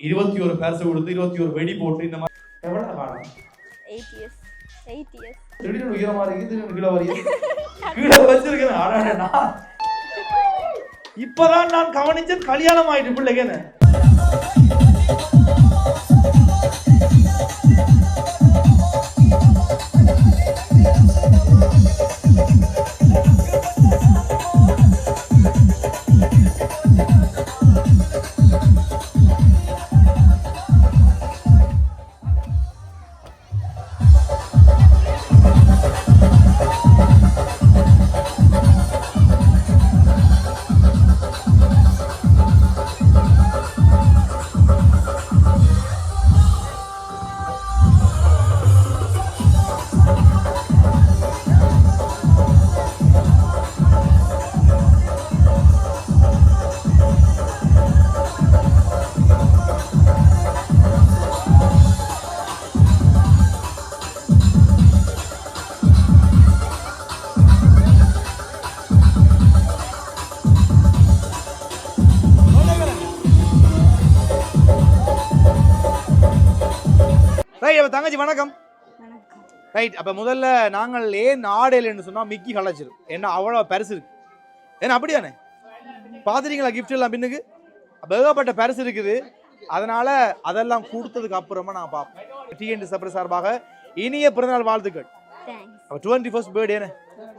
இருபத்தி ஒரு பேரசு கொடுத்து இருபத்தி ஒரு வெடி போட்டு இந்த மாதிரி எயிட் இயர்ஸ் திடீர்னு உயரமா இருக்கு திடீர்னு கீழே வரீங்க கீழே வச்சிருக்கேன் நான் இப்பதான் நான் கவனிச்சேன் கல்யாணம் ஆயிட்டு பிள்ளைங்கன்னு தங்கச்சி வணக்கம். ரைட் அப்ப முதல்ல நாங்கள் ஏன் ஆடையில்னு சொன்னா மிக்கி கலாச்சிரும். ஏன்னா அவ்வளோ பெருசு இருக்கு. ஏன்னா அப்படியானே பார்த்துட்டீங்களா gift எல்லாம் பின்னுக்கு? ஏகப்பட்ட பெருசு இருக்குது. அதனால அதெல்லாம் கொடுத்ததுக்கு அப்புறமா நான் பார்ப்பேன் டிஎன்டி சப்ர சார்பாக இனிய பிறந்தநாள் வாழ்த்துக்கள். அப்போ டுவெண்ட்டி ஃபர்ஸ்ட் பேர்டு என்ன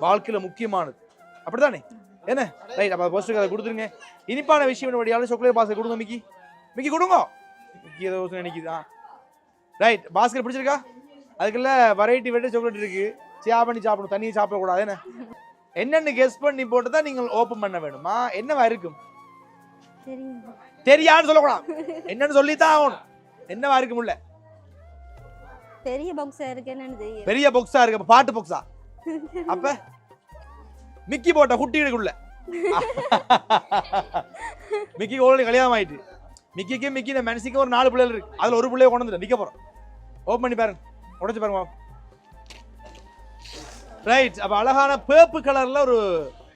வாழ்க்கையில் முக்கியமானது. அப்படிதானே என்ன? ரைட் அப்போ ஃபர்ஸ்ட்டுக்கு அதை கொடுத்துருங்க. இனிப்பான விஷயம் வழியால் சாக்லேட் பாஸ்கெட் கொடுங்க மிக்கி. மிக்கி கொடுங்க. மிக்கி ஏதோ ஒரு நினைக்குது. ஆ. ரைட் பாஸ்கெட் பிடிச்சிருக்கா? அதுக்குள்ள வெரைட்டி வெரைட்டி சாக்லேட் இருக்கு. சியா பண்ணி சாப்பிடணும் தண்ணியை சாப்பிடக்கூடாது என்ன? என்னென்னு கெஸ் பண்ணி போட்டு தான் நீங்கள் ஓப்பன் பண்ண வேணுமா என்னவா இருக்கும்? தெரியான்னு சொல்லக்கூடாது. என்னன்னு சொல்லித்தான் ஆகணும். என்னவா இருக்கும் உள்ள? பெரிய பாக்ஸா இருக்கு என்னன்னு பெரிய பொக்ஸா இருக்கு பாட்டு பொக்ஸா அப்ப மிக்கி போட்ட குட்டிகளுக்குள்ள மிக்கி ஓல்ரெடி கல்யாணம் ஆயிட்டு. மிக்கிக்கு மிக்கி இந்த மனசுக்கு ஒரு நாலு பிள்ளைகள் இருக்கு. அதுல ஒரு பிள்ளைய கொண்டு வந்துட்டு நிக்க போறோம். ஓப்பன் பண்ணி பாருங்க. உடைச்சு பாருங்க ரைட் அப்ப அழகான பேப்பு கலர்ல ஒரு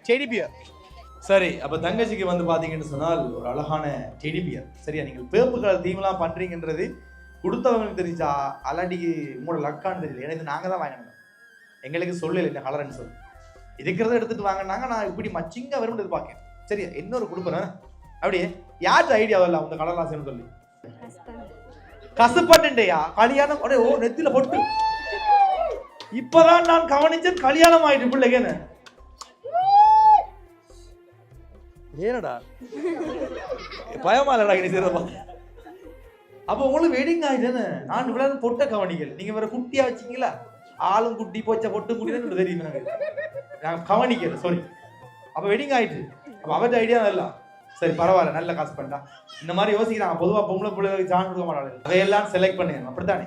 செடி பியர் சரி அப்ப தங்கச்சிக்கு வந்து பாத்தீங்கன்னு சொன்னால் ஒரு அழகான செடி பியர் சரியா? நீங்கள் பேப்பு கலர் தீமெல்லாம் பண்றீங்கன்றது கொடுத்தவங்களுக்கு தெரிஞ்சா அல்லாண்டிக்கு உங்களோட லக்கான்னு தெரியல ஏன்னா இது நாங்க தான் வாங்கினோம். எங்களுக்கு சொல்லல இந்த கலர்னு சொல்லி. இருக்கிறத எடுத்துட்டு வாங்கினாங்க. நான் இப்படி மச்சிங்க வரும்னு எதிர்பார்க்கேன். சரியா? இன்னொரு கொடுப்பேன். அப்படியே யார்கிட்ட ஐடியா வரல அந்த கலர்லாம் சேர்ந்து சொல்லி. கசுப்பட்டுண்டையா? கல்யாணம் ஒரே ஓ நெத்தில பொட்டு. இப்பதான் நான் கவனிச்சேன் கல்யாணம் ஆயிட்டு பிள்ளைங்கன்னு ஏனடா? பயமா இல்லடா இனி செய்யறப்பா அப்போ உங்களுக்கு வெட்டிங் ஆயிடுன்னு நான் இவ்வளவு பொட்ட கவனிக்கல. நீங்க வேற குட்டியா வச்சீங்களா ஆளும் குட்டி போச்ச பொட்டு குட்டி தான் தெரியும் நான் கவனிக்கல சாரி அப்ப வெட்டிங் ஆயிட்டு. அப்ப அவர்கிட்ட ஐடியா இல்ல சரி பரவாயில்ல நல்ல காசு பண்ணா இந்த மாதிரி யோசிக்கிறாங்க. பொதுவா பொம்பளை பிள்ளைகளுக்கு சான்ஸ் கொடுக்க மாட்டாங்க அதையெல்லாம் செலக்ட் பண்ணிடுங்க. அப்படித்தானே?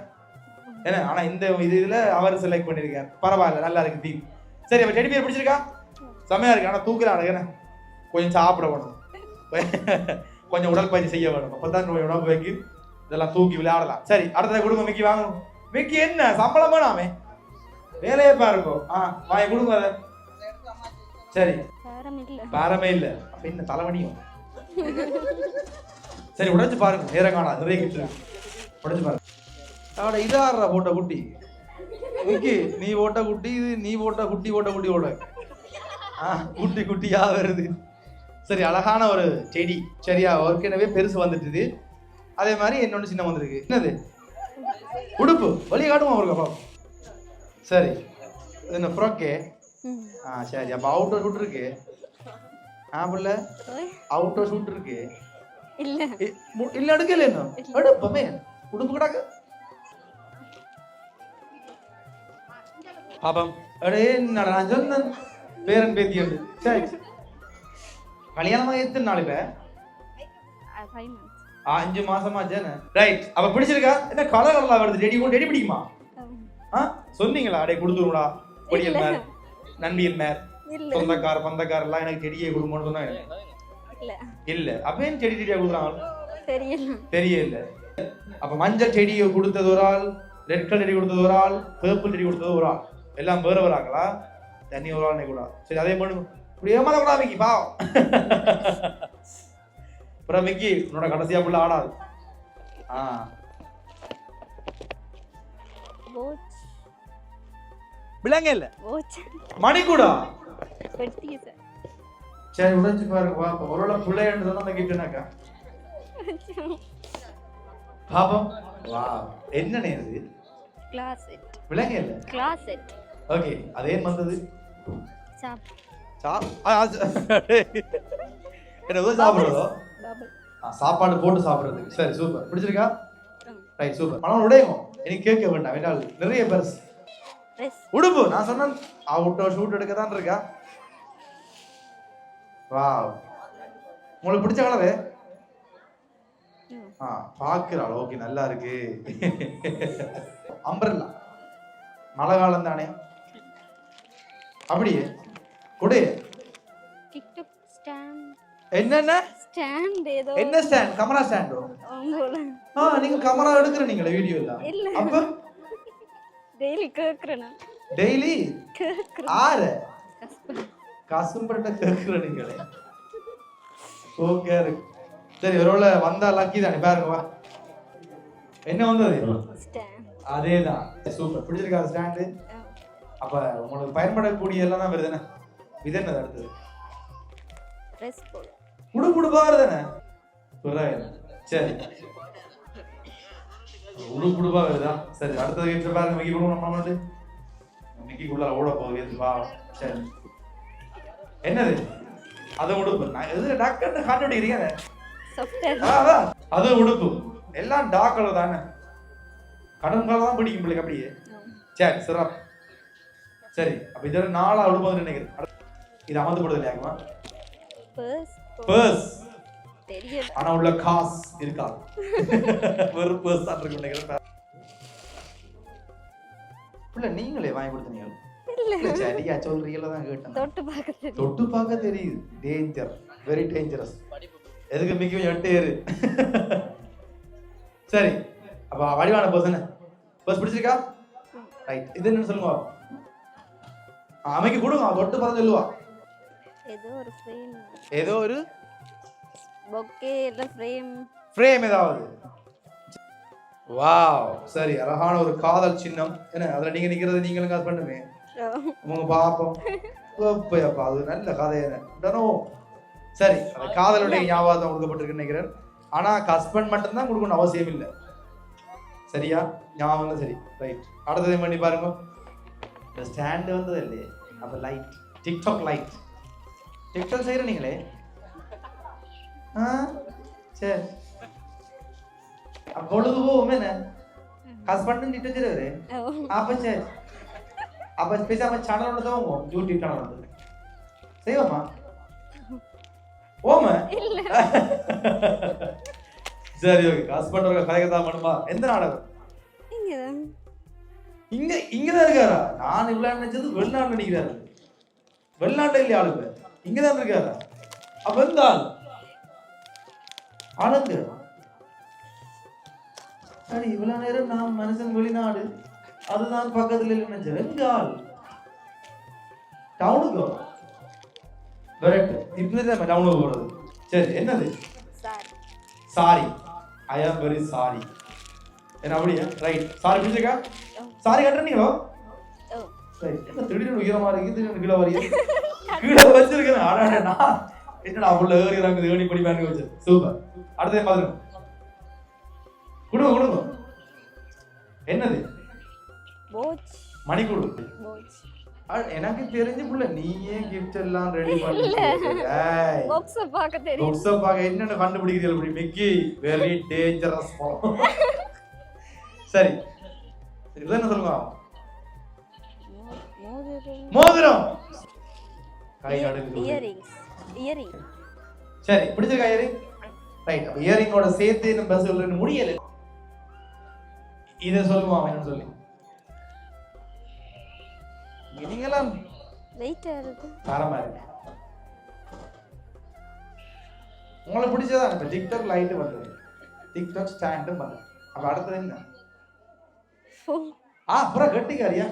ஏன்னா ஆனா இந்த இது இதுல அவர் செலக்ட் பண்ணிருக்காரு பரவாயில்ல நல்லா இருக்கு டீம் சரி அப்ப டெடி பேர் பிடிச்சிருக்கா? செமையா இருக்கு. ஆனா தூக்குறாங்க என்ன? கொஞ்சம் சாப்பிட வேணும். கொஞ்சம் உடற்பயிற்சி செய்ய வேணும். அப்பதான் கொஞ்சம் உடம்பு வைக்கு இதெல்லாம் தூக்கி விளையாடலாம். சரி அடுத்ததை கொடுங்க மிக்கி வாங்கணும் மிக்கி என்ன? சம்பளம் வேணாமே. வேலையே பாருங்க. ஆ வாங்கி கொடுங்க அதை. சரி. பாரமே இல்ல. அப்ப என்ன தலைவணியும் சரி உடைச்சு பாருங்க. நேரம் காணா. நிறைய கிட்ட. உடைச்சு பாருங்க. அவட இதாடுற போட்ட குட்டி? மிக்கி நீ போட்ட குட்டி இது நீ போட்ட குட்டி போட்ட குட்டி ஓட. ஆ குட்டி குட்டியா வருது. சரி அழகான ஒரு செடி. சரியா ஏற்கனவே பெருசு வந்துட்டுது. அதே மாதிரி இன்னொன்று சின்ன வந்திருக்கு. என்னது? உடுப்பு. வழி காட்டுமா ஒரு பாப்பா சரி. என்ன ஃப்ராக்கே ஆ சரி. அப்போ அவுட்டர் ஷூட் இருக்கு ஆ புள்ள ஓய் அவுட்டர் ஷூட் இருக்கு இல்ல இல்ல எடுக்கல இன்னும். எடுப்பமே உடுப்பு கிடக்கு. பாப்பம். அடே என்னடா நான் சொன்னேன் பேரன் பேத்தி உண்டு சரி. கல்யாணமாக எத்தனை நாள் இப்ப? அஞ்சு மாசமா ரைட் அப்ப பிடிச்சிருக்கா? என்ன கலர் கலரா வருது? ரெடி ரெடி பிடிக்குமா? சொன்னீங்களா? அடே கொடுத்துருங்களா பொடியல் மேர் நண்பியல் மேர் சொந்தக்கார பந்தக்கார எல்லாம் எனக்கு செடியை கொடுங்கன்னு சொன்னா இல்ல. இல்ல. அப்ப ஏன் செடி செடியா கொடுக்குறாங்க? தெரியல. தெரியல. அப்ப மஞ்சள் செடியை கொடுத்தது ஒரு ஆள் ரெட் கலர் செடி கொடுத்தது ஒரு ஆள் பேர்பிள் செடி கொடுத்தது ஒரு ஆள். எல்லாம் வேற வராங்களா? தண்ணி ஒரு ஆள் கூட. சரி அதே பண்ணுங்க இப்படி ஏமாத்தக்கூடாது மிக்கி பாவம் அப்புறம் மிக்கி உன்னோட கடைசியா புள்ள ஆடாது. ஆ. விலங்க இல்ல. மணிக்கூடா? சார் சரி உடைச்சு பாருங்க வா ஒருவேளை பிள்ளைன்னு அந்த கிட்டனாக்கா. பாப்போம். வா என்னண்ணே இது கிளாஸ் செட் விலங்க இல்ல கிளாஸ் செட் ஓகே அது ஏன் வந்தது? சாப் சா ஆ, ஆ, ச- என்ன சாப்பிடுறதோ? சாப்பாடு போட்டு சாப்பிடுறதுக்கு. சரி சூப்பர் பிடிச்சிருக்கா? ரைட் சூப்பர் மனம் உடையும் எனக்கு கேட்க வேண்டாம். வேண்டாம் நிறைய பெருசு உடுப்பு. நான் சொன்னேன் அவுட்டோ ஷூட் எடுக்க தான் இருக்கா? வா உங்களுக்கு பிடிச்ச கலரு ஆ பார்க்குறாள் ஓகே நல்லா இருக்கு. அம்பரல்லா மழை காலம் தானே? அப்படியே கொடு. என்னென்ன? ஸ்டாண்ட் ஏதோ. என்ன ஸ்டாண்ட் கமரா ஸ்டாண்டோ ஆ நீங்க கமரா எடுக்கிற நீங்களே வீடியோ இல்ல இல்ல. அப்ப? டெய்லி டெய்லி ஆறு. கஷ்டம். கசும்பட்ட கேட்கிற நீங்களே ஓகே இருக்கு சரி ஒருவேளை வந்தா லக்கி தானே பாருங்க வா என்ன வந்தது அதேதான் சூப்பர் பிடிச்சிருக்கா ஸ்டாண்டு அப்ப உங்களுக்கு பயன்படக்கூடிய எல்லாம் தான் வருதுண்ணே இது என்னது அடுத்தது குடு குடுப்பா வருதுண்ணே புறாயிரம் சரி உடு குடுப்பா வருதா சரி அடுத்தது கேட்டு பாருங்க மிக்கி குடும்பம் நம்ம வந்து மிக்கிக்குள்ள ஓட போகுது வா சரி என்னது? அது உடுப்பு. நான் எது டாக்டர் கண்டுபிடிக்கிறீங்க. அது. உடுப்பு. எல்லாம் டார்க் கலர் தானே. கடும் கலர் தான் பிடிக்கும் பிள்ளைக்கு அப்படியே. சரி சிறப்பு. சரி அப்ப இதோட நாளா உடுப்பு நினைக்கிறேன். இது அமர்ந்து போடுது இல்லையாக்குமா பர்ஸ் ஆனா உள்ள காசு இருக்காது வெறும் பர்ஸ் தான் இருக்கு நினைக்கிறேன். இல்ல நீங்களே வாங்கி கொடுத்தீங்க. இல்ல. சரியா சொல்றீங்களா தான் கேட்டேன் தொட்டு பார்க்க தெரியும். தொட்டு பார்க்க தெரியுது. டேஞ்சர் வெரி டேஞ்சரஸ் எதுக்கு மிகவும் எட்டு ஏறு சரி அப்ப வடிவான பர்சன் பஸ் பிடிச்சிருக்கா? ரைட் இது என்னன்னு சொல்லுங்க. அமைக்கு கொடுங்க. தொட்டு பார்த்து சொல்லுவா. ஏதோ ஒரு ஃப்ரேம் ஏதோ ஒரு? பொக்கே இல்லை ஃப்ரேம் ஃப்ரேம் ஏதாவது. வாவ் சரி அழகான ஒரு காதல் சின்னம். என்ன அதுல நீங்க நிக்கிறது நீங்களும் காசு பண்ணுங்க உங்க பாப்போம். அப்பா அது நல்ல கதை சரி அந்த காதலுடைய ஞாபகம் கொடுக்கப்பட்டிருக்கு நினைக்கிறேன். ஆனா ஹஸ்பண்ட் மட்டும்தான் கொடுக்கணும் அவசியம் இல்லை. சரியா? ஞாபகம் சரி. ரைட் அடுத்தது பண்ணி பாருங்க. இந்த ஸ்டாண்டு வந்தது இல்லையே. அப்ப லைட் டிக்டாக் லைட் டிக்டாக் செய்யற நீங்களே? ஆ? சரி பொழுது போகும் என்ன? ஹஸ்பண்ட் டிக்டாக் செய்யறாரு அப்ப சரி அப்ப பேசாம சேனல் ஒன்று தான் வாங்குவோம் யூடியூப் சேனல் வந்து செய்வோமா? ஓம சரி ஓகே ஹஸ்பண்ட் ஒரு தான் பண்ணுமா? எந்த நாடகம்? இங்கே இங்க இங்கதான் இருக்காரா? நான் இவ்வளவு நினைச்சது வெளிநாடு நினைக்கிறாரு வெளிநாட்டுல இல்லையா ஆளுங்க இங்கதான் இருக்காரா? அப்ப எந்த ஆள்? ஆளுங்க சரி இவ்வளவு நேரம் நான் மனுஷன் வெளிநாடு. அதுதான் பக்கத்துல இல்லை நினைச்சேன் எங்க ஆள் டவுனுக்கு கரெக்ட் இப்படி டவுனுக்கு போறது. சரி என்னது? Sorry I am very sorry என்ன அப்படியா? ரைட் சாரி பிடிச்சிருக்கா சாரி கட்டுறீங்களோ என்ன திடீர்னு உயரமா இருக்கு? திடீர்னு கீழே வரீங்க கீழே வச்சிருக்கேன். நான் என்னடா உள்ள ஏறிறாங்க ஏணி படி பேங்க் வச்சு. சூப்பர் அடுத்த மாதிரி கொடுங்க கொடுங்க. என்னது? போச் எனக்கு தெரிஞ்சு புள்ள நீயே கிஃப்ட் எல்லாம் ரெடி பண்ணி பாக்ஸை தெரியும். புக்ஸ பாக்க என்னென்ன கண்டுபிடிக்கிறீர்கள் இப்படி மிக்கி வெரி டேஞ்சரஸ் சரி. இது என்ன சொல்லுங்க? மோதிரம். மோதிரம்! கை நடுங்குது இயரிங்ஸ் இயரிங் சரி பிடிச்சிருக்கா இயரிங் ரைட் அப்ப இயரிங்கோட சேர்த்து நம்ம சொல்றேன்னு முடியல. இதை சொல்லுமா என்னன்னு சொல்லி. நீங்களாம் வெயிட்டாக இருக்கு தரமா இருக்கு. உங்களுக்கு பிடிச்சதா? இப்ப டிக்டாக் லைட் பண்றது டிக்டாக் ஸ்டாண்டும் பண்றது அப்ப அடுத்தது என்ன? ஃபோன் ஆ புறா கட்டிக்காரியா?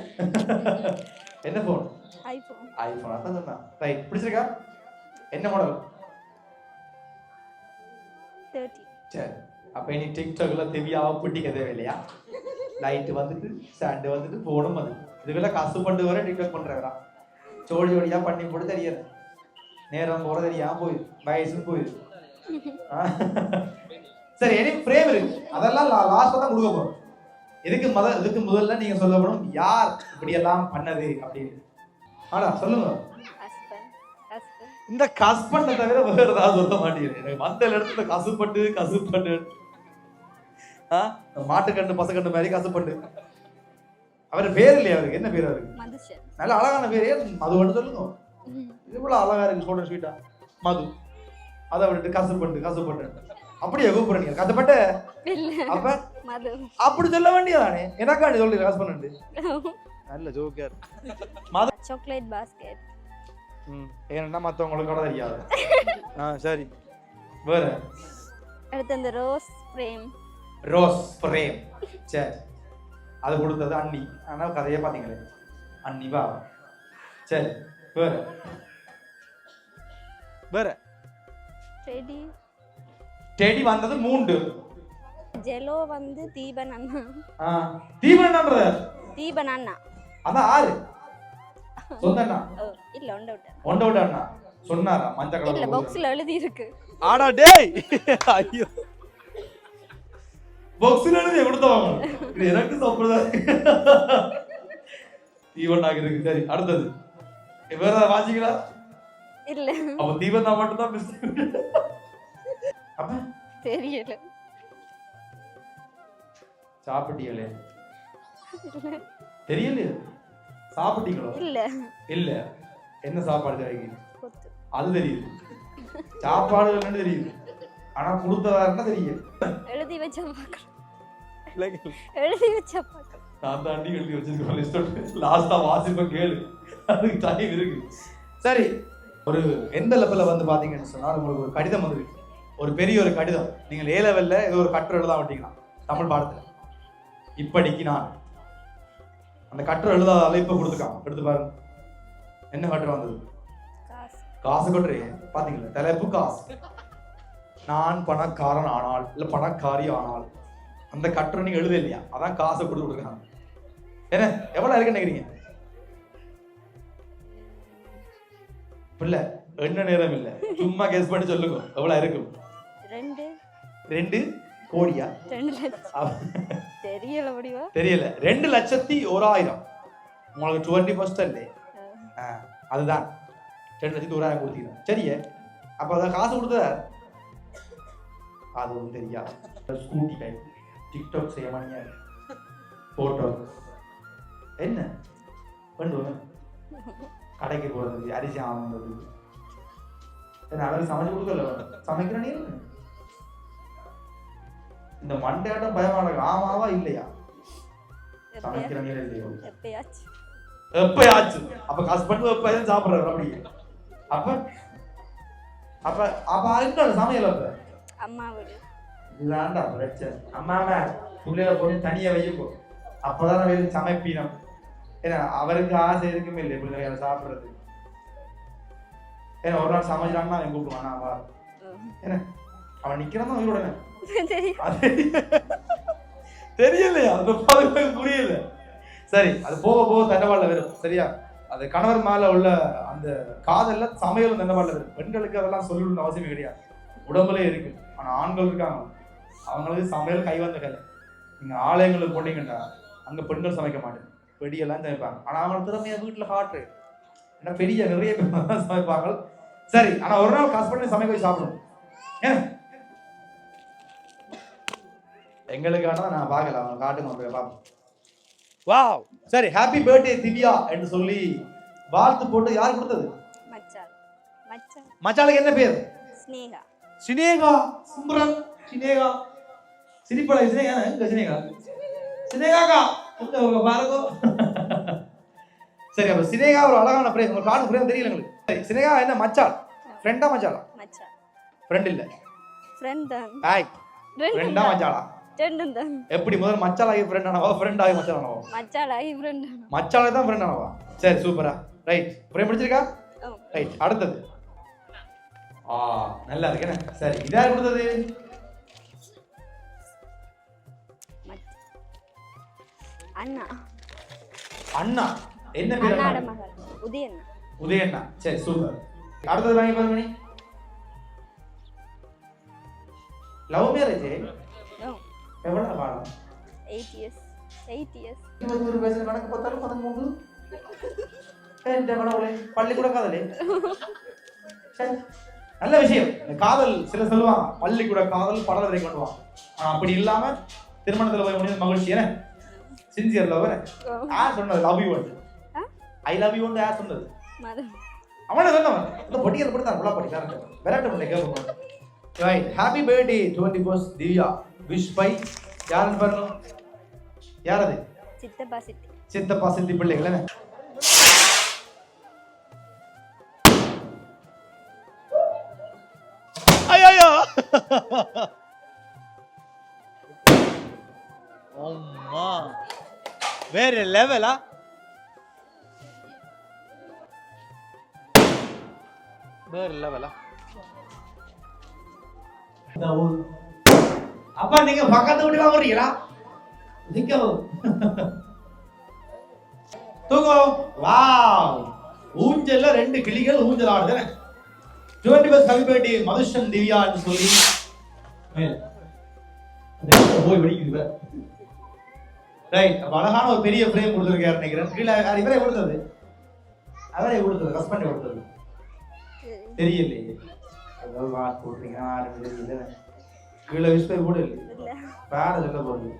என்ன போன் ஐஃபோன் ஐபோன் அதான் சொன்னா. ரைட் பிடிச்சிருக்கா? என்ன மாடல் சரி. அப்ப இனி டிக்டாக்ல திவ்யாவை பிடிக்க தேவையில்லையா? லைட் வந்துட்டு ஸ்டாண்டு வந்துட்டு போனும் வந்து இதுக்கெல்லாம் கசு பண்ணு வர டிக்டாக் பண்றவரா? ஜோடி ஜோடியா பண்ணி போட்டு தெரியல நேரம் போகிற தெரியாம போயிரு. வயசுன்னு போயிரு. சரி எனி ஃப்ரேம் இருக்கு. அதெல்லாம் லாஸ்ட்ல தான் கொடுக்க போறோம். எதுக்கு முத இதுக்கு முதல்ல நீங்க சொல்லப்படும் யார் இப்படி எல்லாம் பண்ணது அப்படின்னு. ஆனா சொல்லுங்க. இந்த கஸ்பண்டை தவிர வேற ஏதாவது சொல்ல மாட்டேங்குது எனக்கு வந்த இடத்துல கசுப்பட்டு கசுப்பட்டு மாட்டுக்கண்டு பசக்கண்டு மாதிரி கசுப்பட்டு அவர் பேர் இல்லையா அவருக்கு? என்ன பேர் அவருக்கு? நல்ல அழகான பேர். மது ஒன்று சொல்லுங்க. இவ்வளவு அழகா இருக்கு சொல்ற ஸ்வீட்டா மது. அதை விட்டுட்டு கசுப்பட்டு கசுப்பட்டு அப்படியே கூப்பிடுறீங்க கசுப்பட்டு இல்ல. அப்ப? மது. அப்படி சொல்ல வேண்டியதானே? எனக்காண்டி சொல்லி கசுப்பட்டு நல்ல ஜோக்கர் மது. சாக்லேட் பாஸ்கெட் ம். ஏன்னா மற்றவங்களுக்கு கூட தெரியாது. ஆ சரி. வேற? அடுத்து அந்த ரோஸ் ஃப்ரேம் ரோஸ் பிரேம் சரி. அது கொடுத்தது அண்ணி ஆனால் கதையே பார்த்தீங்களே அண்ணி வா சரி வேற. வேற. டெடி. டெடி வந்தது மூண்டு. ஜெலோ வந்து தீபன் அண்ணா. ஆ தீபன்ன்ற தீபன் அண்ணா. அதான் ஆறு. சொந்த அண்ணா. ஓ இல்ல ஒண்ட விட்டேன். ஒண்ட விட அண்ணா. சொன்னாரா? மஞ்சள் இல்ல கலர் பாக்ஸ்ல எழுதி இருக்கு ஆடா டேய். ஐயோ. பாக்ஸ்ல எழுதி கொடுத்தவங்க இது எனக்கு சாப்பிடுறதா தீவன் ஆகிருக்கு சரி அடுத்தது. வேற வாசிங்களா இல்ல. அப்ப தீபன் தான் மட்டும் தான் மிஸ் அப்ப? தெரியல. சாப்பிட்டீங்களே தெரியலையே? சாப்பிட்டீங்களோ? இல்ல. இல்ல. என்ன சாப்பாடு கிடைக்கு? கொத்து. அது தெரியுது. சாப்பாடு தெரியுது. ஆனா கொடுத்ததாருன்னா தெரியும். எழுதி வச்ச பாக்கலாம் எழுதி வச்ச நான் தாண்டி எழுதி வச்சிருக்கேன் லிஸ்ட் லாஸ்டா வாசிப்ப கேளு. அதுக்கு டைம் இருக்கு. சரி ஒரு எந்த லெவல்ல வந்து பாத்தீங்கன்னு சொன்னா உங்களுக்கு ஒரு கடிதம் வந்து ஒரு பெரிய ஒரு கடிதம். நீங்கள் ஏ லெவல்ல ஏதோ ஒரு கட்டுரை எழுத மாட்டீங்கன்னா தமிழ் பாடத்துல. இப்படிக்கு நான். அந்த கட்டுரை எழுதாத அழைப்பை கொடுத்துருக்கான் எடுத்து பாருங்க. என்ன கட்டுரை வந்தது? காசு. காசு கட்டுரை. பாத்தீங்களா? தலைப்பு காசு. நான் பணக்காரன் ஆனால் இல்ல பணக்காரி ஆனால். அந்த கட்டுரை நீங்க எழுத இல்லையா அதான் காசை கொடுத்து கொடுக்குறாங்க என்ன? எவ்வளவு இருக்கு நினைக்கிறீங்க? இல்ல என்ன நேரம் இல்ல. சும்மா கெஸ் பண்ணி சொல்லுங்க. எவ்வளவு இருக்கும் ரெண்டு. ரெண்டு கோடியா? ரெண்டு தெரியல முடிவா? தெரியல. ரெண்டு லட்சத்தி ஓராயிரம். உங்களுக்கு டுவெண்ட்டி பர்சன்ட் ஆ, அதுதான். ரெண்டு லட்சத்தி ஓராயிரம் கொடுத்தீங்க. சரியே. அப்ப அதான் காசு கொடுத்ததா? அது ஒன்றும் தெரியாது. ஸ்கூட்டி டைப் செய்ய மாட்டியா போட்டோ என்ன? பண்ணுவேன் கடைக்கு போகிறது அரிசி ஆனது என்ன அவருக்கு சமைச்சு கொடுக்கல? சமைக்கிற நீ இந்த மண்டையாட்டம் பயமான ஆமாவா இல்லையா? எப்பயா சமைக்கிற நீர் இல்லையோ எப்பயாச்சும் அப்ப ஹஸ்பண்ட் எப்பயாச்சும் சாப்பிடுறாரு அப்படி அப்ப? அப்ப அப்ப இன்னொரு சமையல் அப்ப? அம்மா வீடு. இதுதான்டா பிரச்சனை. அம்மா அம்மா பிள்ளைகளை போட்டு தனியா வைக்கோ அப்பதான் வெளியே சமைப்பீனம். ஏன்னா அவருக்கு ஆசை இருக்குமே இல்லை பிள்ளைகளை சாப்பிடுறது. ஏன்னா ஒரு நாள் சமைச்சாங்கன்னா அவன் கூப்பிடுவான் நான் வா. ஏன்னா அவன் நிக்கிறான் உயிரோட தெரியலையா அந்த பாதுகாப்பு புரியல. சரி அது போக போக தண்டவாள வரும் சரியா? அது கணவர் மேல உள்ள அந்த காதல்ல சமையல் தண்டவாள வரும். பெண்களுக்கு அதெல்லாம் சொல்லணும்னு அவசியம் கிடையாது. உடம்புல இருக்கு. ஆனா ஆண்கள் இருக்காங்க. அவங்களுக்கு சமையல் கை வந்த கலை நீங்க ஆலயங்களுக்கு போனீங்கன்னா அங்க பெண்கள் சமைக்க மாட்டேன் வெடியெல்லாம் சமைப்பாங்க. ஆனா அவங்க திறமையா வீட்டுல காட்டு ஏன்னா பெரிய நிறைய பேர் சமைப்பாங்க. சரி ஆனா ஒரு நாள் காசு பண்ணி சமைக்க போய் சாப்பிடணும். ஏன் எங்களுக்கான நான் பார்க்கல. அவங்க காட்டுங்க அவங்க பார்ப்போம். வாவ்! சரி ஹாப்பி பர்த்டே திவ்யா என்று சொல்லி வாழ்த்து போட்டு யார் கொடுத்தது? மச்சாளுக்கு என்ன பேர்? ஸ்னேகா. சினேகா சும்ரன் சினேகா சினேகா எங்க சினேகா? சினேகாக்கா உங்க பாருங்க. சரி அப்ப சினேகா ஒரு அழகான பிரேம் உங்களுக்கு காணும் பிரேம் தெரியல உங்களுக்கு. சரி சினேகா என்ன மச்சாள் ஃப்ரெண்டா மச்சாளா மச்சான்? ஃப்ரெண்ட் இல்ல. ஃப்ரெண்ட் தான். ரெண்டும் ஃப்ரெண்டா தான். மச்சாளா ரெண்டும் தான். எப்படி முதல்ல மச்சாளாகி ஃப்ரெண்ட் ஆனவா ஃப்ரெண்ட் ஆகி மச்சாள் ஆனவா? மச்சாலாகி ஃப்ரெண்ட் மச்சாலே தான் ஃப்ரெண்ட் ஆனவா? சரி சூப்பரா ரைட் பிரேம் பிடிச்சிருக்கா ரைட் அடுத்தது. ஆ நல்லா இருக்கு என்ன? சரி இதா கொடுத்தது? அண்ணா. அண்ணா? என்ன பேர் அண்ணாட மகள். உதயண்ணா. உதயண்ணா. சரி சூப்பர். அடுத்தது வாங்கி பாருங்க நீ. லவ் மேரேஜ் எவ்வளவு பாடம் எயிட் இயர்ஸ் எயிட் இயர்ஸ் இருபத்தொரு வயசுல கணக்கு பார்த்தாலும் பதங்க போகுது எந்த கடவுளே பள்ளிக்கூட காதலே. ச்சே. நல்ல விஷயம். காதல் சில சொல்லுவாங்க பள்ளிக்கூட காதல் படல வரை கொண்டுவாங்க ஆனா அப்படி இல்லாம திருமணத்துல போய் முடிஞ்ச மகிழ்ச்சி என்ன? சின்சியர் லவ் ஓ யார் சொன்னது? Love you? I love you யார் சொன்னது? அவனை சொன்னவன். இந்த பொட்டியல் படி தான் ஃபுல்லாக படி கரெக்ட் விளையாட்டு பண்ணி கேட்க right happy birthday twenty first Divya wish by யாருன்னு பாருங்க? யார் அது? சித்தப்பா சித்தி. சித்தப்பா சித்தி பிள்ளைகள் ஐயோ வேற லெவலா வேற லெவலா அப்பா நீங்க பக்கத்து வீட்டுல வரீங்களா? நிக்கவும் தூங்கோ வாவ். ஊஞ்சல்ல ரெண்டு கிளிகள் ஊஞ்சல் ஆடுது டுவெண்ட்டி பஸ் கல்பேட்டி பர்த்டே மதுஷன் திவ்யான்னு சொல்லி. போய் வெடிக்குது ரைட் அப்ப அழகான ஒரு பெரிய ஃப்ரேம் கொடுத்துருக்காரு நினைக்கிறேன். கீழே இவரே கொடுத்தது? அவரே கொடுத்தது ஹஸ்பண்டே கொடுத்தது. தெரியலையே. ஏதாவது வாட் போட்டுறீங்க யாரும் தெரியல கீழே விஸ்பை கூட இல்லை. வேற சொல்ல போகுது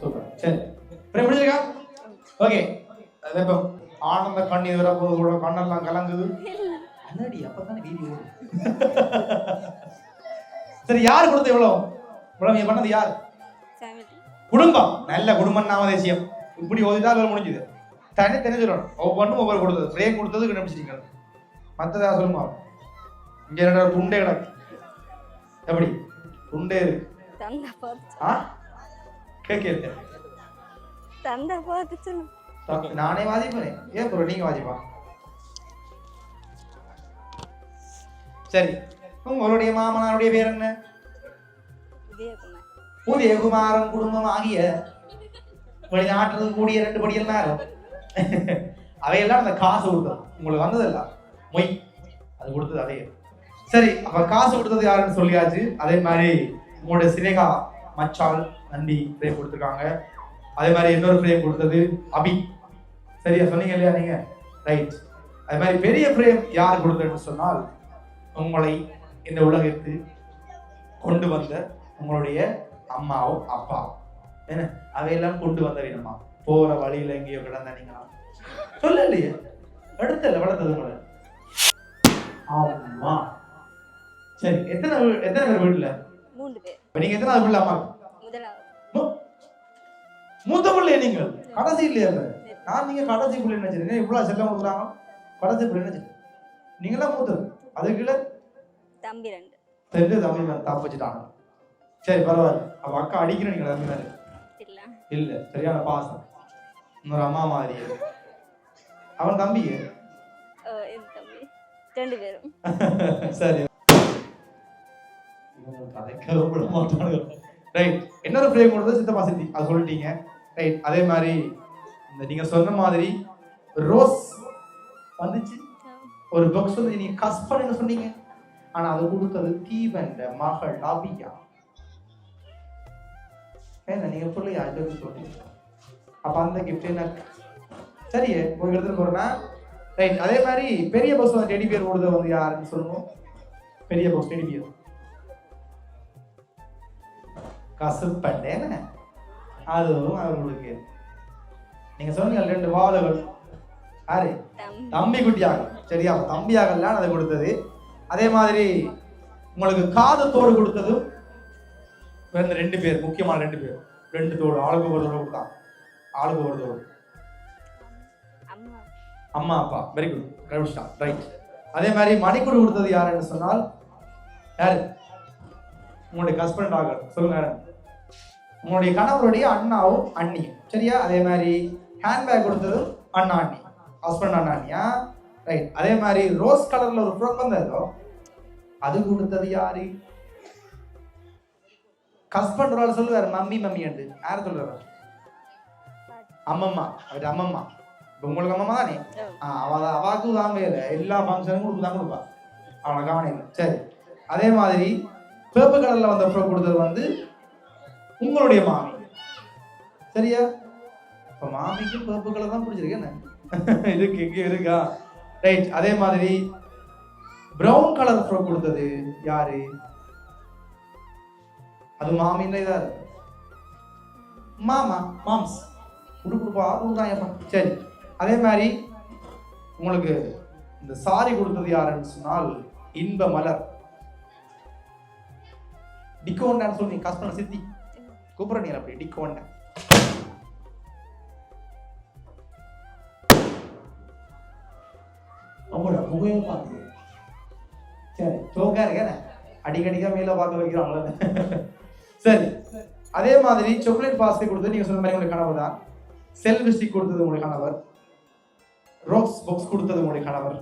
சூப்பர் சரி. முடிஞ்சிருக்கா ஓகே. இப்போ ஆனந்த கண்ணீர் வரப்போது கூட கண்ணெல்லாம் கலங்குது. அண்ணாடி அப்பதானே வீடியோ சரி யார் கொடுத்த இவ்வளவு? இவ்வளவு பண்ணது யார்? குடும்பம். நல்ல குடும்பம் நாமதேசியம் இப்படி ஓதிட்டா வேலை முடிஞ்சுது. தனி தெரிஞ்சிடணும் ஒவ்வொன்றும் ஒவ்வொரு கொடுத்தது. ஃப்ரேம் கொடுத்தது கண்டுபிடிச்சிருக்கீங்க மற்றதா சொல்லுமா? இங்க ரெண்டு துண்டே கிடக்கு. எப்படி? துண்டே இருக்கு. தந்தா பார்த்து ஆ? கேட்க நானே வாதிப்பேன். ஏன் ப்ரோ நீங்க வாதிப்பா? சரி. உங்களுடைய மாமனாருடைய பேர் என்ன? உதயகுமார் உதயகுமாரன் குடும்பம் ஆகிய வெளிநாட்டில் கூடிய ரெண்டு படிகள் நேரம் அவையெல்லாம் அந்த காசு கொடுத்தது. உங்களுக்கு வந்ததெல்லாம் மொய். அது கொடுத்தது அதே சரி அப்ப காசு கொடுத்தது யாருன்னு சொல்லியாச்சு? அதே மாதிரி உங்களுடைய சினேகா மச்சால் நண்டி ஃப்ரேம் கொடுத்துருக்காங்க. அதே மாதிரி இன்னொரு ஃப்ரேம் கொடுத்தது அபி. சரியா சொன்னீங்க இல்லையா நீங்க? ரைட் அதே மாதிரி பெரிய ஃப்ரேம் யார் கொடுத்ததுன்னு சொன்னால் உங்களை இந்த உலகத்து கொண்டு வந்த உங்களுடைய அம்மாவும் அப்பாவும். என்ன? அவையெல்லாம் கொண்டு வந்த வேணுமா? போற வழியில எங்கேயோ கிடந்த நீங்க சொல்லலையே. எடுத்தல வளர்த்தது உங்களை. ஆமா. சரி எத்தனை எத்தனை பேர் வீட்டுல? நீங்க எத்தனை பிள்ளை அம்மா? மூத்த பிள்ளைய நீங்க கடைசி இல்லையா இல்ல? நான் நீங்க கடைசி பிள்ளை நினைச்சிருக்கேன். இவ்வளவு செல்லம் கொடுக்குறாங்க. கடைசி பிள்ளை நினைச்சிருக்கேன். நீங்களாம் மூத்தது. அதுக்குள்ள தம்பி ரெண்டு. தெரிஞ்சு தம்பி மேல தாப்பு வச்சுட்டாங்க. சரி பரவாயில்ல. அவ அக்கா அடிக்கிற நீங்க மேல இல்ல. இல்ல சரியான பாசம். இன்னொரு அம்மா மாதிரி. அவன் தம்பி. ரெண்டு பேரும். சரி. கதைக்க விட மாட்டானுங்க. ரைட் இன்னொரு ஃப்ரேம் கொடுத்தது சித்தப்பா சித்தி. அது சொல்லிட்டீங்க. ரைட் அதே மாதிரி இந்த நீங்க சொன்ன மாதிரி ரோஸ் வந்துச்சு. ஒரு பாக்ஸ் வந்து நீங்க கஸ் பண்ணுங்க சொன்னீங்க. ஆனா அது கொடுத்தது தீவன் மகள் அபியா ஏன்னா நீங்க சொல்லி யாருக்கு சொல்றீங்க? அப்ப அந்த கிஃப்ட் எனக்கு சரி ஒரு இடத்துல போறேன்னா ரைட் அதே மாதிரி பெரிய பஸ் வந்து டெடி பேர் கொடுத்தது வந்து யாருன்னு சொல்லுவோம் பெரிய பஸ் டெடி பேர் கசுப்பட்டேன்னு அதுவும் அவர்களுக்கு நீங்க சொன்னீங்க ரெண்டு வாளுகள். யாரு? தம்பி. தம்பி குட்டியாக சரியா தம்பியாகலாம் அதை கொடுத்தது. அதே மாதிரி உங்களுக்கு காது தோடு கொடுத்ததும் பிறந்த ரெண்டு பேர் முக்கியமான ரெண்டு பேர். ரெண்டு தோடு ஆளுக்கு ஒரு தோடு கொடுத்தாங்க ஆளுக்கு ஒரு தோடு. அம்மா அப்பா. வெரி குட் கண்டுபிடிச்சிட்டான் ரைட் அதே மாதிரி மணிக்குடு கொடுத்தது யாருன்னு சொன்னால் யாரு? உங்களுடைய ஹஸ்பண்ட் ஆக சொல்லுங்க உங்களுடைய கணவருடைய அண்ணாவும் அண்ணியும். சரியா? அதே மாதிரி ஹேண்ட்பேக் கொடுத்ததும் அண்ணா அண்ணி. ஹஸ்பண்ட் அண்ணா அண்ணியா? ரைட் அதே மாதிரி ரோஸ் கலர்ல ஒரு ஃப்ராக் வந்ததோ அது கொடுத்தது யாரு? ஹஸ்பண்ட் ஒரு ஆள் சொல்லுவாரு மம்மி மம்மி என்று. யார் சொல்றாரு அம்மம்மா. அவர் அம்மம்மா. இப்போ உங்களுக்கு அம்மம்மா தானே? ஆ, அவ அவாக்கு தான் வேலை எல்லா ஃபங்க்ஷனும் கொடுத்து தான் கொடுப்பா. அவனை கவனம் சரி. அதே மாதிரி பேப்பு கலர்ல வந்த ஃப்ரோ கொடுத்தது வந்து உங்களுடைய மாமி. சரியா? இப்போ மாமிக்கு பேப்பு கலர் தான் பிடிச்சிருக்கு என்ன? இருக்கு இங்கே இருக்கா? ரைட் அதே மாதிரி பிரவுன் கலர் ஃப்ரோ கொடுத்தது யாரு? அது மாமின்னு இதா இருக்கு. மாமா மாம்ஸ். உடுப்புடுப்பா உடுதாயப்பா சரி அதே மாதிரி உங்களுக்கு இந்த சாரி கொடுத்தது யாருன்னு சொன்னால் இன்ப மலர். டிக்கோண்டான்னு சொல்லி கஷ்டம் சித்தி. கூப்பிட நீ அப்படி டிக்கோண்ட. அவங்களோட பார்த்து சரி தோக்கா இருக்கேன் அடிக்கடிக்கா மேல பார்க்க வைக்கிறாங்களே சரி அதே மாதிரி சாக்லேட் பாஸ்கெட் கொடுத்தது நீங்க சொன்ன மாதிரி உங்களுக்கு கணவர் தான் செல்வி கொடுத்தது உங்களுடைய கணவர் ரோக்ஸ் பாக்ஸ் கொடுத்தது உங்களுடைய கணவர்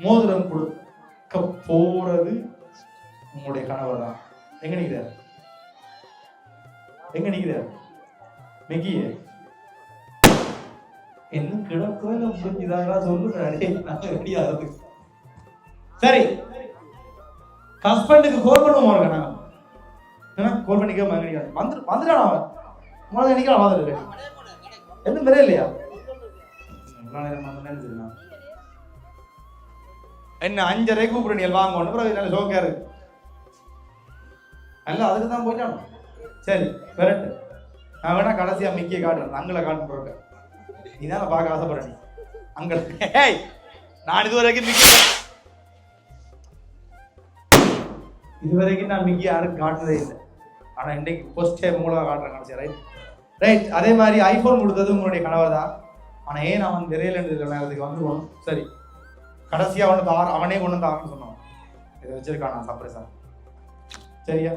மோதிரம் கொடுக்க போறது உங்களுடைய கணவர் தான் எங்க நிக்கிறார் எங்க நிக்கிறார் மெக்கிய என்ன கிடக்கோ இல்ல முடிஞ்சுதாங்களா சொல்லுங்க ரெடியாகிறது சரி. ஹஸ்பண்டுக்கு கோல் பண்ணுவோம் அவருக்கு நாங்கள் கோல் பண்ணிக்க மகனிக்க வந்து வந்துட்டான் அவன். முதல்ல நினைக்கலாம் வந்துட்டு என்ன மிரே இல்லையா? என்ன அஞ்சரை கூப்பிடுறீங்க வாங்க. பிறகு நல்ல சோக்கா இருக்கு அல்ல அதுக்கு தான் போயிட்டானோ. சரி விரட்டு. நான் வேணா கடைசியா மிக்கிய காட்டுறேன். அங்களை காட்டு பிறகு நீ தான் பார்க்க ஆசைப்படுறேன் அங்கே அங்க நான் இது வரைக்கும் மிக்கி இதுவரைக்கும் நான் மிக்கி யாரும் காட்டுனதே இல்லை. ஆனா இன்னைக்கு ஃபர்ஸ்ட் டைம் மூலம் காட்டுறேன் கடைசியா ரைட் ரைட் அதே மாதிரி ஐபோன் கொடுத்தது உங்களுடைய கணவர் தான். ஆனா ஏன் அவன் விரையில நேரத்துக்கு வந்துருவான் சரி கடைசியா அவனுக்கு ஆறு அவனே கொண்டு வந்து ஆகணும்னு சொன்னான். இதை வச்சிருக்கான் நான் சர்ப்ரைஸா சரியா?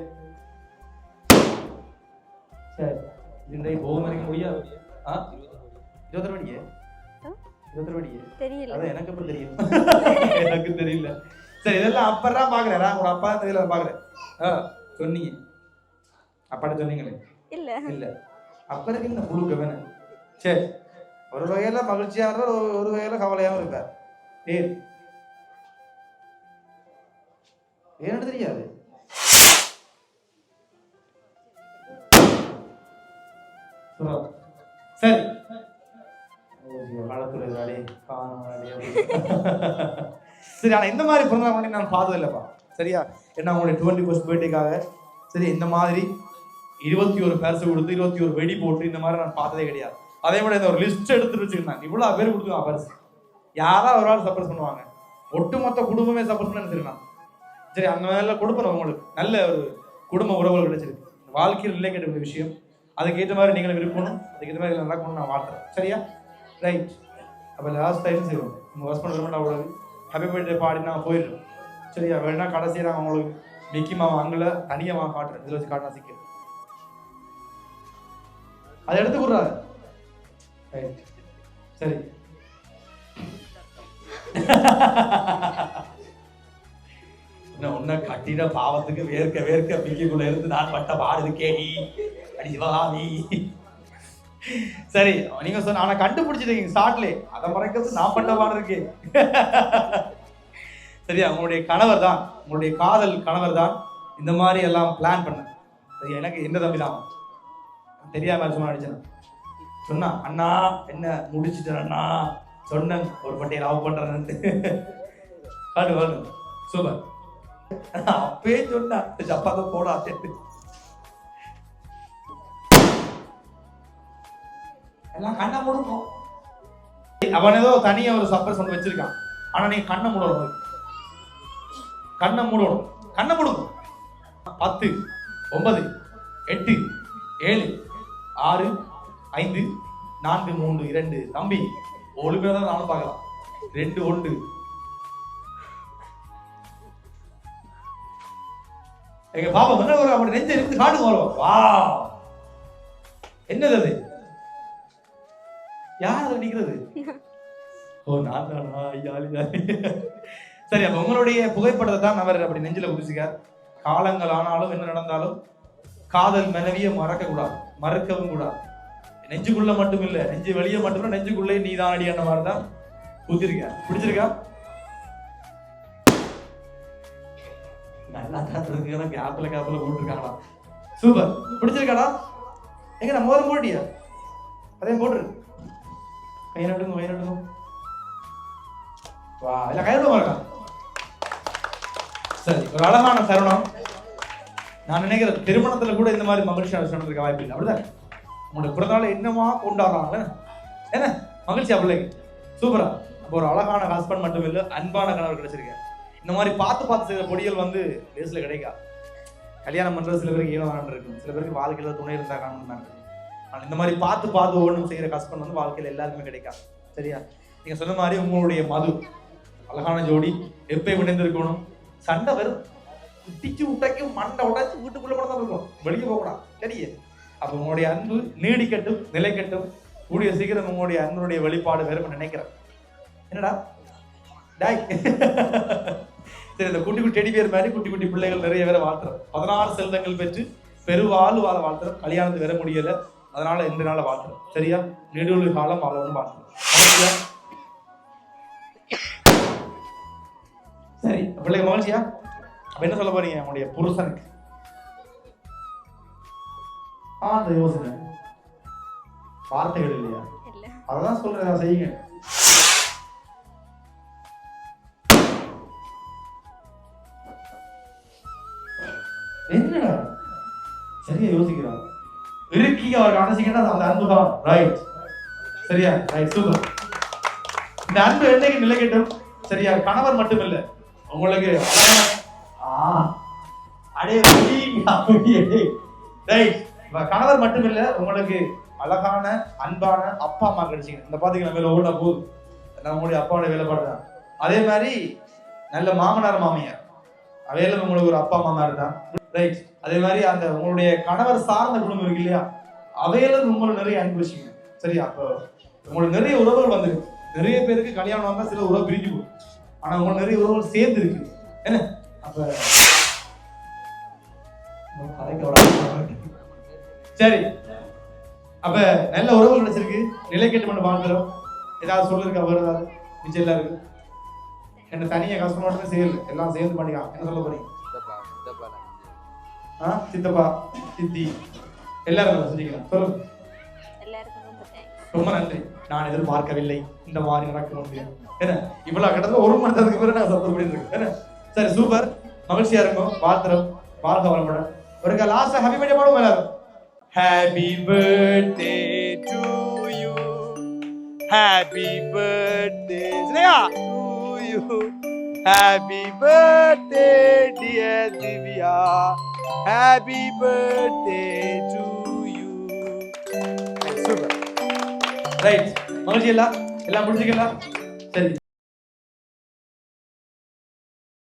சரி. இன்றைக்கு போகும் வரைக்கும் முடியாது ஆ? இருபத்தொரு மணிக்கு? இருபத்தொரு மணிக்கு? தெரியல. அதான் எனக்கு எப்படி தெரியும். எனக்கு தெரியல. சரி இதெல்லாம் அப்பதான் பாக்குறேன் நான் உங்க அப்பா தெரியல பாக்குறேன் ஆ சொன்னீங்க. அப்பாட்ட சொன்னீங்களே? இல்ல. இல்ல. அப்பறக்கு இந்த புழுக்க வேணும் சரி ஒரு வகையில மகிழ்ச்சியா இருப்பார் ஒரு- வகையில கவலையாவும் இருப்பார் ஏன் ஏன்னு தெரியாது சுரா. காணாமடி அப்படி. சரி ஆனால் இந்த மாதிரி பிறந்த நாள் நான் பார்த்தது இல்லைப்பா சரியா? ஏன்னா உங்களுடைய டுவெண்ட்டி ஃபர்ஸ்ட் பர்த்டேக்காக சரி இந்த மாதிரி இருபத்தி ஒரு பேர்ஸ் கொடுத்து இருபத்தி ஒரு வெடி போட்டு இந்த மாதிரி நான் பார்த்ததே கிடையாது. அதே மாதிரி இந்த ஒரு லிஸ்ட் எடுத்துட்டு வச்சுக்கிட்டேன் இவ்வளோ பேர் கொடுத்துருவான் பரிசு யாரா ஒரு ஆள் சப்போர்ட் பண்ணுவாங்க? ஒட்டுமொத்த குடும்பமே சப்போர்ட் பண்ண நினைச்சிருக்கான் சரி அந்த மாதிரிலாம் கொடுப்போம் உங்களுக்கு. நல்ல ஒரு குடும்ப உறவுகள் கிடைச்சிருக்கு. வாழ்க்கையில் நிலை கேட்ட விஷயம். அதுக்கேற்ற மாதிரி நீங்களும் இருக்கணும் அதுக்கேற்ற மாதிரி நடக்கணும்னு நான் வாழ்த்துறேன். சரியா? ரைட் அப்போ லாஸ்ட் டைம் செய்வோம் உங்கள் ஹஸ்பண்ட் ரொம்ப அவ்வளவு ஹாப்பி பர்த்டே பாடி நான் போயிடுறோம் சரியா வேணா கடைசியாக நான் உங்களுக்கு மிக்கி மாமா அங்கில் தனியாக காட்டுறேன். இதில் வச்சு காட்டினா சிக்கல். அதை எடுத்து கொடுறாரு ரைட் சரி. என்ன உன்னை கட்டின பாவத்துக்கு வேர்க்க வேர்க்க பிக்கிக்குள்ள இருந்து நான் பட்ட பாடுது கேடி அடி சிவகாமி. சரி நீங்க சொன்ன ஆனா கண்டுபிடிச்சிட்டீங்க ஸ்டார்ட்லே அதை மறைக்கிறது நான் பண்ண பாடு இருக்கு. சரியா உங்களுடைய கணவர் தான் உங்களுடைய காதல் கணவர் தான் இந்த மாதிரி எல்லாம் பிளான் பண்ண சரி எனக்கு என்ன தம்பி தான்? தெரியாம சும்மா அடிச்சேன்? சொன்னா அண்ணா என்ன முடிச்சிட்டேன் அண்ணா? சொன்னேன் ஒரு பட்டியை லவ் பண்றேன்னு காடு வேணும் சூப்பர். அப்பயே சொன்னா சப்பாத்த போடா எல்லாம் கண்ணை முடுக்கும் அவன் ஏதோ தனியாக ஒரு சப்பர் ஒன்று வச்சிருக்கான். ஆனா நீங்கள் கண்ணை மூடணும். கண்ணை மூடணும். கண்ணை முடுக்கும் பத்து ஒன்பது எட்டு ஏழு ஆறு ஐந்து நான்கு மூன்று இரண்டு. தம்பி ஒழுமையா தான் நானும் பார்க்கலாம். ரெண்டு ஒன்று. எங்க பாப்பா என்ன ஒரு அப்படி நெஞ்ச இருந்து காட்டுக்கு வரும் வா என்னது அது? யார் அது நிக்கிறது ஓ நான் தானா சரி அப்ப உங்களுடைய புகைப்படத்தை தான் அவர் அப்படி நெஞ்சில குதிச்சுக்கார் காலங்கள் ஆனாலும் என்ன நடந்தாலும் காதல் மனைவியை மறக்க கூடாது மறக்கவும் கூடாது. நெஞ்சுக்குள்ள மட்டும் இல்ல நெஞ்சு வெளியே மட்டும் இல்ல நெஞ்சுக்குள்ளே நீ தான் அடியான மாதிரி தான் குதிருக்க பிடிச்சிருக்கா? நல்லா தான் இருக்கு. கேப்பில் கேப்ல போட்டுருக்காங்களா சூப்பர். பிடிச்சிருக்காடா? எங்க நம்ம ஒரு போட்டியா அதே போட்டுரு. கை நடுங்க வா இல்ல கை இருக்கா சரி ஒரு அழகான தருணம் நான் நினைக்கிறேன் திருமணத்துல கூட இந்த மாதிரி மகிழ்ச்சியா சொன்னதுக்கு வாய்ப்பு இல்லை அப்படிதான் உங்களுடைய பிறந்தநாள் என்னமா கொண்டாடுறாங்க என்ன மகிழ்ச்சியா பிள்ளைங்க சூப்பரா அப்போ ஒரு அழகான ஹஸ்பண்ட் மட்டும் இல்ல அன்பான கணவர் கிடைச்சிருக்கேன் இந்த மாதிரி பார்த்து பார்த்து செய்த பொடிகள் வந்து லேஸ்ல கிடைக்கா கல்யாணம் பண்றது சில பேருக்கு ஈழம் இருக்கும் சில பேருக்கு வாழ்க்கையில துணை இருந்தா காரணம் ஆனால் ஆனா இந்த மாதிரி பார்த்து பார்த்து ஒவ்வொன்றும் செய்யற ஹஸ்பண்ட் வந்து வாழ்க்கையில எல்லாருக்குமே கிடைக்காது. சரியா? நீங்க சொன்ன மாதிரி உங்களுடைய மது அழகான ஜோடி எப்பயும் இணைந்திருக்கணும். சண்டை வரும் குட்டிச்சு விட்டாக்கி மண்டை உடைச்சு வீட்டுக்குள்ளே கூட தான் இருக்கும். வெளியே போகக்கூடாது சரியே? அப்போ உங்களுடைய அன்பு நீடிக்கட்டும் நிலைக்கட்டும். கூடிய சீக்கிரம் உங்களுடைய அன்புடைய வெளிப்பாடு வேறு நினைக்கிறேன். என்னடா? டாய். சரி இந்த குட்டி குட்டி டெடி பேர் மாதிரி குட்டி குட்டி பிள்ளைகள் நிறைய பேரை வாழ்த்துறோம் பதினாறு செல்வங்கள் பெற்று பெருவாழ் வாழ வாழ்த்துறோம் கல்யாணத்து வர முடியலை. அதனால இந்த நாளை வாழ்த்துறோம். சரியா? நெடுவழி காலம் வாழணும்னு வாழ்த்துறோம்? சரி பிள்ளைங்க மகிழ்ச்சியா? அப்ப என்ன சொல்ல போறீங்க? உங்களுடைய புருஷனுக்கு. ஆ அந்த யோசனை. வார்த்தைகள் இல்லையா? இல்ல. அததான் சொல்றேன் அதை செய்யுங்க. என்னடா? சரியா யோசிக்கிறான் நீங்க அவர் அணைச்சிக்கிட்டா அந்த அன்பு தான். ரைட் சரியா? Right super. இந்த அன்பு என்னைக்கு நிலைக்கட்டும்? சரியா? கணவர் மட்டும் இல்ல உங்களுக்கு அழகான- ரைட் கணவர் மட்டும் இல்ல உங்களுக்கு அழகான அன்பான அப்பா அம்மா கிடைச்சிங்க. இந்த பாத்தீங்கன்னா மேல ஓட போகுது நம்மளுடைய அப்பாவோட வேலைப்பாடு தான் அதே மாதிரி நல்ல மாமனார் மாமியார். அவையில உங்களுக்கு ஒரு அப்பா மாமனார் தான். ரைட் அதே மாதிரி அந்த உங்களுடைய கணவர் சார்ந்த குடும்பம் இருக்கு இல்லையா? அவையில உங்களுக்கு நிறைய அனுபவிச்சிங்க. சரியா அப்போ உங்களுக்கு நிறைய உறவுகள் வந்திருக்கு. நிறைய பேருக்கு கல்யாணம் வந்தா சில உறவு பிரிஞ்சு போகும் ஆனா உங்களுக்கு நிறைய உறவுகள் சேர்ந்து இருக்கு. என்ன? அப்ப சரி அப்ப நல்ல உறவு கிடைச்சிருக்கு நிலை கெட்டு மட்டும் வாழ்ந்துடும் ஏதாவது சொல்லிருக்கா வேற ஏதாவது? மிச்சம் எல்லாம் இருக்கு. என்ன தனியா கஷ்டம் மட்டும் செய்யல எல்லாம் சேர்ந்து பண்ணிக்கலாம். என்ன சொல்ல போறீங்க? ஆ சித்தப்பா சித்தி. எல்லாரும் செஞ்சுக்கலாம் சொல்லுங்க ரொம்ப நன்றி. நான் எதிர்பார்க்கவில்லை இந்த மாதிரி நடக்கும் முடியும் என்ன? இவ்வளவு கிட்டத்தட்ட ஒரு மணி நேரத்துக்கு பிறகு நான் பண்ணிட்டு இருக்கேன் சரி சூப்பர் மகிழ்ச்சியா இருக்கும். வாழ்த்துறோம். வாழ்க வளமுடன். ஒரு லாஸ்ட் ஹாப்பி பர்த்டே பாடுவோம் எல்லாரும். Happy birthday to you. Happy birthday, Sneha, to you. Happy birthday, dear Divya. Happy birthday to right மகிழ்ச்சி எல்லாம் எல்லாம் முடிச்சுக்கலாம் சரி